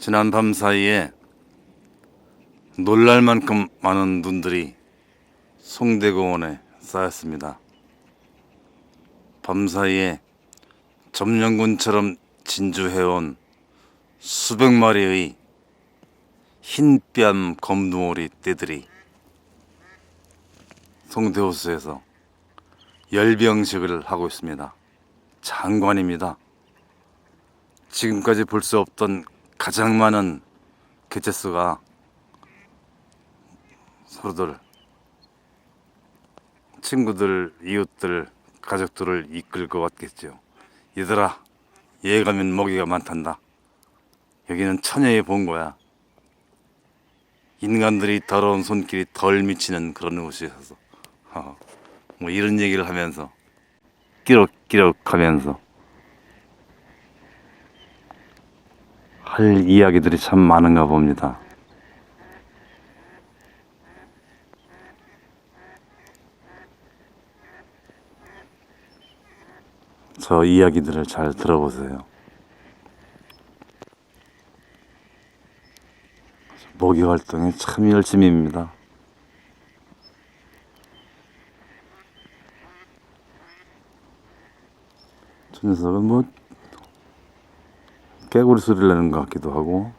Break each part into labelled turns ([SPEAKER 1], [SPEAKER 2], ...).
[SPEAKER 1] 지난 밤 사이에 놀랄 만큼 많은 눈들이 송대공원에 쌓였습니다. 밤 사이에 점령군처럼 진주해온 수백 마리의 흰뺨 검둥오리 떼들이 송대호수에서 열병식을 하고 있습니다. 장관입니다. 지금까지 볼 수 없던 가장 많은 개체수가 서로들 친구들, 이웃들, 가족들을 이끌 것 같겠죠. 얘들아, 얘 가면 먹이가 많단다. 여기는 처녀의 본거야. 인간들이 더러운 손길이 덜 미치는 그런 곳이어서 어, 뭐 이런 얘기를 하면서 끼럭끼럭 하면서 할 이야기들이 참 많은가 봅니다. 저 이야기들을 잘 들어보세요. 모기 활동이 참 열심입니다. 저 녀석은 뭐 깨구리 소리를 내는 것 같기도 하고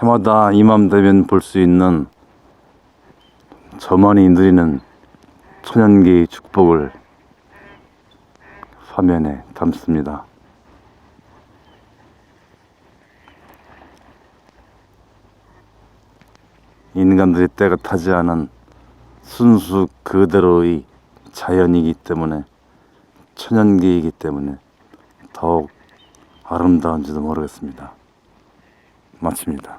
[SPEAKER 1] 해마다 이맘 되면 볼 수 있는 저만이 누리는 천연계의 축복을 화면에 담습니다. 인간들이 때가 타지 않은 순수 그대로의 자연이기 때문에 천연계이기 때문에 더욱 아름다운지도 모르겠습니다. 마칩니다.